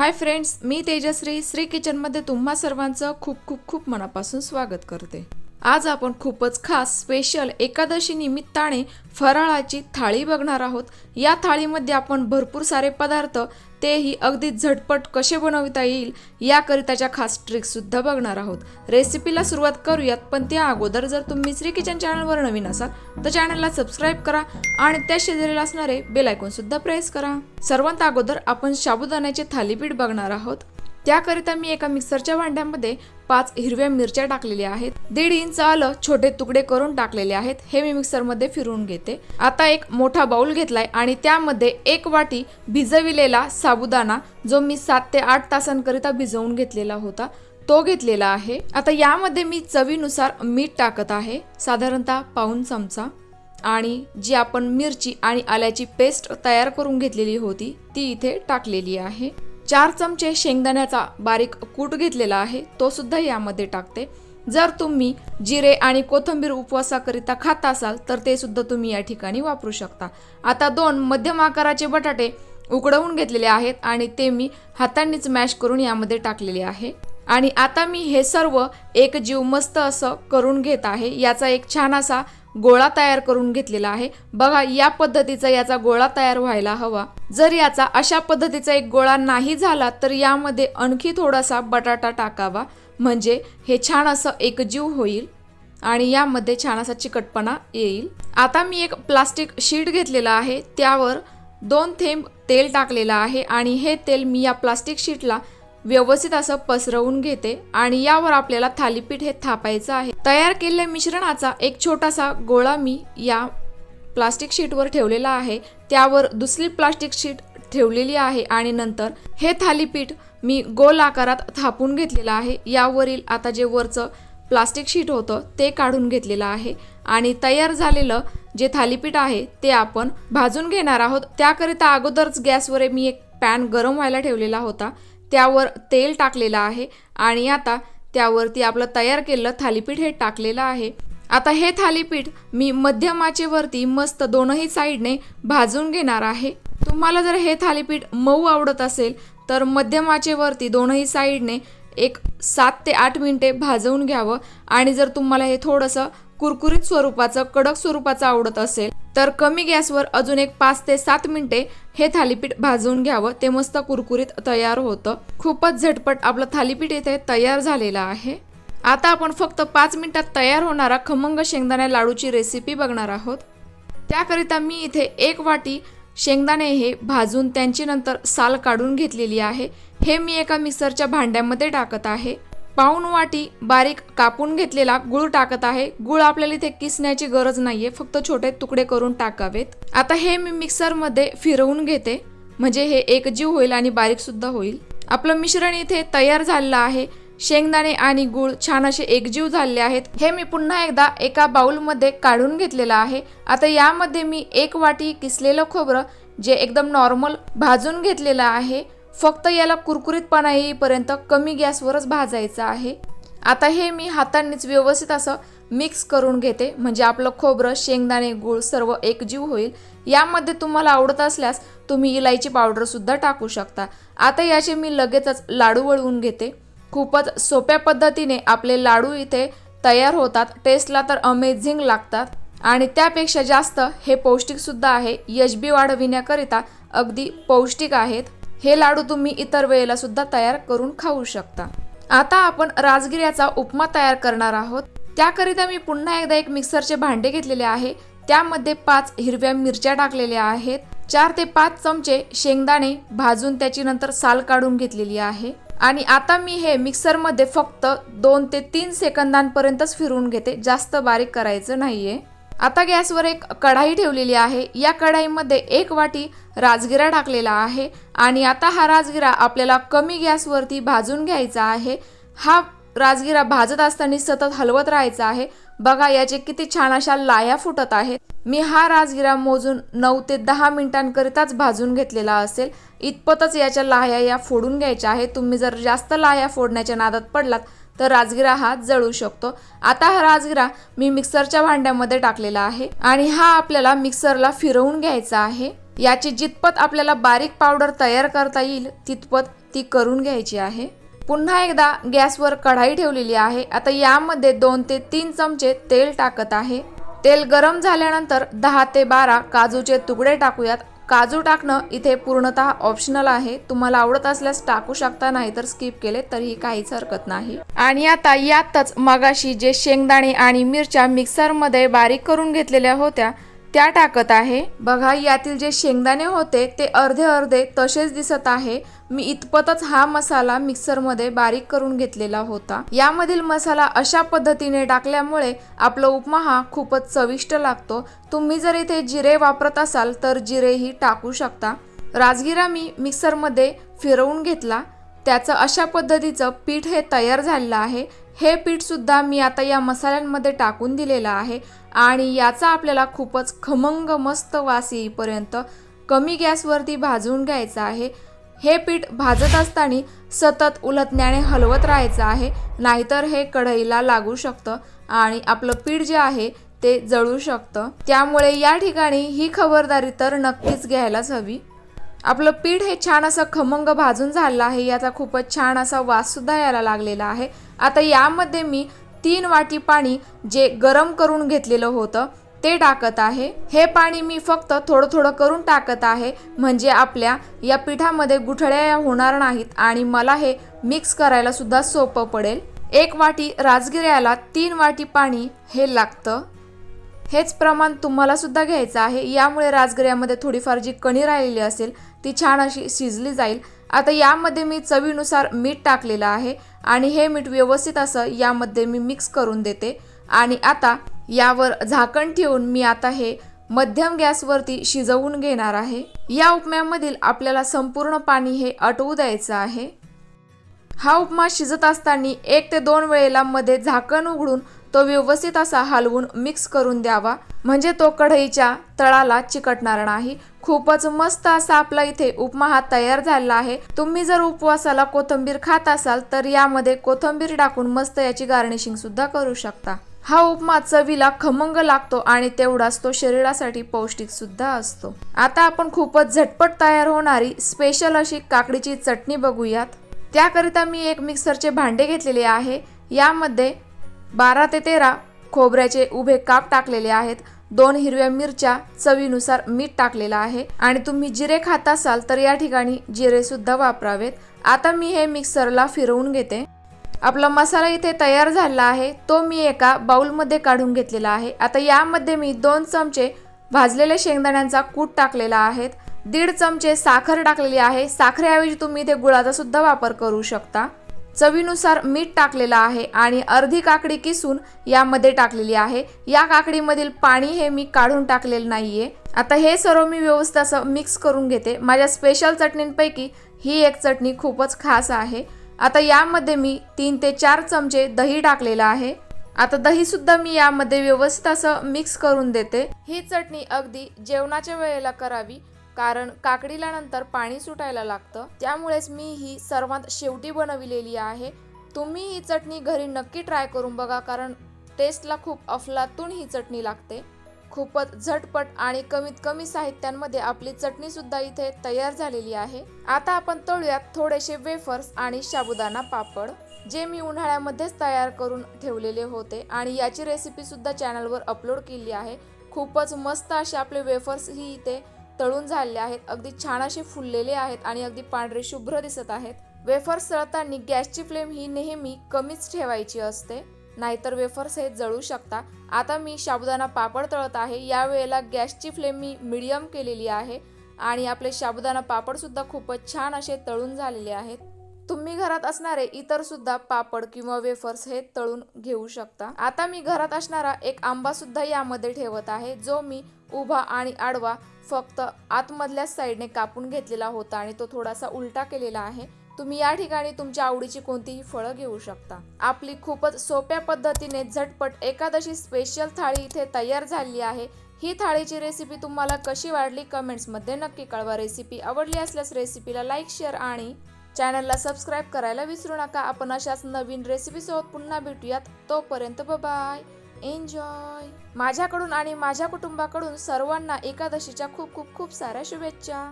हाय friends मी तेजश्री. श्री किचनमध्ये तुम्हा सर्वांचं खूप खूप खूप मनापासून स्वागत करते. आज आपण खूपच खास स्पेशल एकादशी निमित्ताने फराळाची थाळी बघणार आहोत. या थाळीमध्ये आपण भरपूर सारे पदार्थ तेही अगदी झटपट कसे बनविता येईल याकरिताच्या खास ट्रिक्ससुद्धा बघणार आहोत. रेसिपीला सुरुवात करूयात पण त्या अगोदर जर तुम्ही श्री किचन चॅनलवर नवीन असाल तर चॅनलला सबस्क्राईब करा आणि त्या शेजारीला असणारे बेल सुद्धा प्रेस करा. सर्वात अगोदर आपण साबुदाण्याचे थालीपीठ बघणार आहोत. त्याकरिता मी एका मिक्सरच्या भांड्यामध्ये पाच हिरव्या मिरच्या टाकलेल्या आहेत. दीड इंच आलं छोटे तुकडे करून टाकलेले आहेत. हे मी मिक्सरमध्ये फिरवून घेते. आता एक मोठा बाउल घेतलाय आणि त्यामध्ये एक वाटी भिजविलेला साबुदाणा जो मी सात ते आठ तासांकरिता भिजवून घेतलेला होता तो घेतलेला आहे. आता यामध्ये मी चवीनुसार मीठ टाकत आहे. साधारणतः पाऊन चमचा. आणि जी आपण मिरची आणि आल्याची पेस्ट तयार करून घेतलेली होती ती इथे टाकलेली आहे. चार चमचे शेंगदाण्याचा बारीक कूट घेतलेला आहे तो सुद्धा यामध्ये टाकते. जर तुम्ही जिरे आणि कोथिंबीर उपवासाकरिता खात असाल तर ते सुद्धा तुम्ही या ठिकाणी वापरू शकता. आता दोन मध्यम आकाराचे बटाटे उकडवून घेतलेले आहेत आणि ते मी हातांनीच मॅश करून यामध्ये टाकलेले आहे. आणि आता मी हे सर्व एक जीव मस्त असं करून घेत आहे. याचा एक छान असा गोळा तयार करून घेतलेला आहे. बघा या पद्धतीचा याचा गोळा तयार व्हायला हवा. जर याचा अशा पद्धतीचा एक गोळा नाही झाला तर यामध्ये आणखी थोडासा बटाटा टाकावा. म्हणजे हे छान असं एकजीव होईल आणि यामध्ये छान असा चिकटपणा येईल. आता मी एक प्लास्टिक शीट घेतलेला आहे. त्यावर दोन थेंब तेल टाकलेलं आहे आणि हे तेल मी या प्लास्टिक शीटला व्यवस्थित असं पसरवून घेते आणि यावर आपल्याला थालीपीठ हे थापायचं आहे. तयार केलेल्या मिश्रणाचा एक छोटासा गोळा मी या प्लास्टिक शीटवर ठेवलेला आहे. त्यावर दुसरी प्लास्टिक शीट ठेवलेली आहे आणि नंतर हे थालीपीठ मी गोल आकारात थापून घेतलेलं आहे. यावरील आता जे वरचं प्लास्टिक शीट होतं ते काढून घेतलेलं आहे आणि तयार झालेलं जे थालीपीठ आहे ते आपण भाजून घेणार आहोत. त्याकरिता अगोदरच गॅसवर मी एक पॅन गरम व्हायला ठेवलेला होता. त्यावर तेल टाकलेलं आहे आणि आता त्यावरती आपलं तयार केलेलं थालीपीठ हे टाकलेलं आहे. आता हे थालीपीठ मी मध्यमाचेवरती मस्त दोनही साईडने भाजून घेणार आहे. तुम्हाला जर हे थालीपीठ मऊ आवडत असेल तर मध्यमाचेवरती दोनही साईडने एक सात ते आठ मिनिटे भाजवून घ्यावं. आणि जर तुम्हाला हे थोडंसं कुरकुरीत स्वरूपाचं कडक स्वरूपाचं आवडत असेल तर कमी गॅसवर अजून एक पाच ते सात मिनिटे हे थालीपीठ भाजवून घ्यावं. ते मस्त कुरकुरीत तयार होतं. खूपच झटपट आपलं थालीपीठ इथे तयार झालेलं आहे. आता आपण फक्त पाच मिनिटात तयार होणारा खमंग शेंगदाण्या लाडूची रेसिपी बघणार आहोत. त्याकरिता मी इथे एक वाटी शेंगदाणे हे भाजून त्यांची नंतर साल काढून घेतलेली आहे. हे मी एका मिक्सरच्या भांड्यामध्ये टाकत आहे. पाऊन वाटी बारीक कापून घेतलेला गुळ टाकत आहे. गुळ आपल्याला इथे किसण्याची गरज नाहीये. फक्त छोटे तुकडे करून टाकावेत. आता हे मी मिक्सरमध्ये फिरवून घेते. म्हणजे हे एकजीव होईल आणि बारीक सुद्धा होईल. आपलं मिश्रण इथे तयार झालेलं आहे. शेंगदाणे आणि गुळ छान असे एकजीव झालेले आहेत. हे मी पुन्हा एकदा एका बाउलमध्ये काढून घेतलेलं आहे. आता यामध्ये मी एक वाटी किसलेलं खोबरं जे एकदम नॉर्मल भाजून घेतलेलं आहे. फक्त याला कुरकुरीतपणा येईपर्यंत कमी गॅसवरच भाजायचं आहे. आता हे मी हातांनीच व्यवस्थित असं मिक्स करून घेते. म्हणजे आपलं खोबरं शेंगदाणे गूळ सर्व एकजीव होईल. यामध्ये तुम्हाला आवडत असल्यास तुम्ही इलायची पावडरसुद्धा टाकू शकता. आता याचे मी लगेचच लाडू वळवून घेते. खूपच सोप्या पद्धतीने आपले लाडू इथे तयार होतात. टेस्टला तर अमेझिंग लागतात. आणि त्यापेक्षा जास्त हे पौष्टिकसुद्धा आहे. यशबी बी वाढविण्याकरिता अगदी पौष्टिक आहेत. हे लाडू तुम्ही इतर वेळेला सुद्धा तयार करून खाऊ शकता. आता आपण राजगिऱ्याचा उपमा तयार करणार आहोत. त्याकरिता मी पुन्हा एकदा एक मिक्सरचे भांडे घेतलेले आहे. त्यामध्ये पाच हिरव्या मिरच्या टाकलेल्या आहेत. चार ते पाच चमचे शेंगदाणे भाजून त्याची नंतर साल काढून घेतलेली आहे. आणि आता मी हे मिक्सरमध्ये फक्त दोन ते तीन सेकंदांपर्यंतच फिरवून घेते. जास्त बारीक करायचं नाहीये. आता गॅसवर एक कढाई ठेवलेली आहे. या कढाईमध्ये एक वाटी राजगिरा टाकलेला आहे आणि आता हा राजगिरा आपल्याला कमी गॅसवरती भाजून घ्यायचा आहे. हा राजगिरा भाजत असताना सतत हलवत राहायचा आहे. बघा याचे किती छान अशा लाया फुटत आहेत. मी हा राजगिरा मोजून नऊ ते दहा मिनिटांकरिताच भाजून घेतलेला असेल. इतपतच याच्या लाह्या या फोडून घ्यायच्या आहेत. तुम्ही जर जास्त लाह्या फोडण्याच्या नादात पडलात तर राजगिरा हा जळू शकतो. आता हा राजगिरा मी मिक्सरच्या भांड्यामध्ये टाकलेला आहे आणि हा आपल्याला मिक्सरला फिरवून घ्यायचा आहे. याची जितपत आपल्याला बारीक पावडर तयार करता येईल तितपत ती करून घ्यायची आहे. पुन्हा एकदा गॅसवर कढाई ठेवलेली आहे. आता यामध्ये दोन ते तीन चमचे तेल टाकत आहे. तेल गरम झाल्यानंतर दहा ते बारा काजूचे तुकडे टाकूयात. काजू टाकणं इथे पूर्णतः ऑप्शनल आहे. तुम्हाला आवडत असल्यास टाकू शकता नाही तर स्किप केले तरीही काहीच हरकत नाही. आणि आता यातच मगाशी जे शेंगदाणे आणि मिरच्या मिक्सरमध्ये बारीक करून घेतलेल्या होत्या त्या टाकत आहे. बघा यातील जे शेंगदाणे होते ते अर्धे अर्धे तसेच दिसत आहे. मी इतपतच हा मसाला मिक्सरमध्ये बारीक करून घेतलेला होता. यामधील मसाला अशा पद्धतीने टाकल्यामुळे आपला उपमा हा खूपच चविष्ट लागतो. तुम्ही जर इथे जिरे वापरत असाल तर जिरेही टाकू शकता. राजगिरा मी मिक्सरमध्ये फिरवून घेतला. त्याचं अशा पद्धतीचं पीठ हे तयार झालेलं आहे. हे पीठसुद्धा मी आता या मसाल्यांमध्ये टाकून दिलेलं आहे. आणि याचा आपल्याला खूपच खमंग मस्त वास येईपर्यंत कमी गॅसवरती भाजून घ्यायचं आहे. हे पीठ भाजत असताना सतत उलटण्याने हलवत राहायचं आहे. नाहीतर हे कढईला लागू शकतं आणि आपलं पीठ जे आहे ते जळू शकतं. त्यामुळे या ठिकाणी ही खबरदारी तर नक्कीच घ्यायलाच हवी. आपलं पीठ हे छान असं खमंग भाजून झालं आहे. याचा खूपच छान असा वाससुद्धा यायला लागलेला आहे. आता यामध्ये मी तीन वाटी पाणी जे गरम करून घेतलेलं होतं ते टाकत आहे. हे पाणी मी फक्त थोडं थोडं करून टाकत आहे. म्हणजे आपल्या या पिठामध्ये गुठळ्या या होणार नाहीत आणि मला हे मिक्स करायला सुद्धा सोपं पडेल. एक वाटी राजगिऱ्याला तीन वाटी पाणी हे लागतं. हेच प्रमाण तुम्हाला सुद्धा घ्यायचं आहे. यामुळे राजगिऱ्यामध्ये थोडीफार जी कणी राहिलेली असेल ती छान अशी शिजली जाईल. आता यामध्ये मी चवीनुसार मीठ टाकलेलं आहे आणि हे मीठ व्यवस्थित असं यामध्ये मी मिक्स करून देते. आणि आता यावर झाकण ठेवून मी आता हे मध्यम गॅसवरती शिजवून घेणार आहे. या उपम्यामधील आपल्याला संपूर्ण पाणी हे आटवू द्यायचं आहे. हा उपमा शिजत असताना एक ते दोन वेळेला मध्ये झाकण उघडून तो व्यवस्थित असा हलवून मिक्स करून द्यावा. म्हणजे तो कढईच्या तळाला चिकटणार नाही. खूपच मस्त असा आपला इथे उपमा हा तयार झालेला आहे. तुम्ही जर उपवासाला कोथंबीर खात असाल तर यामध्ये कोथंबीर टाकून मस्त याची गार्निशिंग सुद्धा करू शकता. हा उपमा चवीला खमंग लागतो आणि तेवढाच तो शरीरासाठी पौष्टिक सुद्धा असतो. आता आपण खूपच झटपट तयार होणारी स्पेशल अशी काकडीची चटणी बघूयात. त्याकरिता मी एक मिक्सरचे भांडे घेतलेले आहे. यामध्ये बारा ते तेरा खोबऱ्याचे उभे काप टाकलेले आहेत. दोन हिरव्या मिरच्या चवीनुसार मीठ टाकलेलं आहे. आणि तुम्ही जिरे खात असाल तर या ठिकाणी जिरे सुद्धा वापरावेत. आता मी हे मिक्सरला फिरवून घेते. आपला मसाला इथे तयार झाला आहे. तो मी एका बाउलमध्ये काढून घेतलेला आहे. आता यामध्ये मी दोन चमचे भाजलेल्या शेंगदाण्यांचा कूट टाकलेला आहे. दीड चमचे साखर टाकलेली आहे. साखरेऐवजी तुम्ही इथे गुळाचा सुद्धा वापर करू शकता. चवीनुसार मीठ टाकलेलं आहे आणि अर्धी काकडी किसून यामध्ये टाकलेली आहे. या काकडीमधील पाणी हे मी काढून टाकलेलं नाहीये. आता हे सर्व मी व्यवस्थित असं मिक्स करून घेते. माझ्या स्पेशल चटणींपैकी ही एक चटणी खूपच खास आहे. आता यामध्ये मी तीन ते चार चमचे दही टाकलेलं आहे. आता दही सुद्धा मी यामध्ये व्यवस्थित असं मिक्स करून देते. ही चटणी अगदी जेवणाच्या वेळेला करावी. कारण काकडीला नंतर पाणी सुटायला लागतं. त्यामुळेच मी ही सर्वात शेवटी बनविलेली आहे. तुम्ही ही चटणी घरी नक्की ट्राय करून बघा कारण टेस्टला खूप अफलातून ही चटणी लागते. खूपच झटपट आणि कमीत कमी साहित्यांमध्ये आपली चटणी सुद्धा इथे तयार झालेली आहे. आता आपण तळूयात थोडेसे वेफर्स आणि साबुदाणा पापड जे मी उन्हाळ्यामध्येच तयार करून ठेवलेले होते आणि याची रेसिपी सुद्धा चॅनलवर अपलोड केली आहे. खूपच मस्त असे आपले वेफर्स ही इथे तळून झालेले आहेत. अगदी छान असे फुललेले आहेत आणि अगदी पांढरे शुभ्र दिसत आहेत. वेफर्स तळताना गॅसची फ्लेम ही नेहमी कमीच ठेवायची असते. नाहीतर वेफर्स हे जळू शकता. आता मी साबुदाणा पापड तळत आहे. यावेळेला गॅसची फ्लेम मी मिडियम केलेली आहे आणि आपले साबुदाणा पापडसुद्धा खूपच छान असे तळून झालेले आहेत. तुम्ही घरात असणारे इतर सुद्धा पापड किंवा वेफर्स हे तळून घेऊ शकता. आता मी घरात असणारा एक आंबा सुद्धा यामध्ये ठेवत आहे जो मी उभा आणि आडवा फक्त आतमधल्या साईडने कापून घेतलेला होता आणि तो थोडासा उलटा केलेला आहे. तुम्ही या ठिकाणी तुमच्या आवडीची कोणतीही फळं घेऊ शकता. आपली खूपच सोप्या पद्धतीने झटपट एकादशी स्पेशल थाळी इथे तयार झाली आहे. ही थाळीची रेसिपी तुम्हाला कशी वाढली कमेंट्समध्ये नक्की कळवा. रेसिपी आवडली असल्यास रेसिपीला लाईक शेअर आणि चॅनलला सबस्क्राईब करायला विसरू नका. आपण अशाच नवीन रेसिपीसोबत पुन्हा भेटूयात. तोपर्यंत बाय एन्जॉय माझ्याकडून आणि माझ्या कुटुंबाकडून सर्वांना एकादशीच्या खूप खूप खूप साऱ्या शुभेच्छा.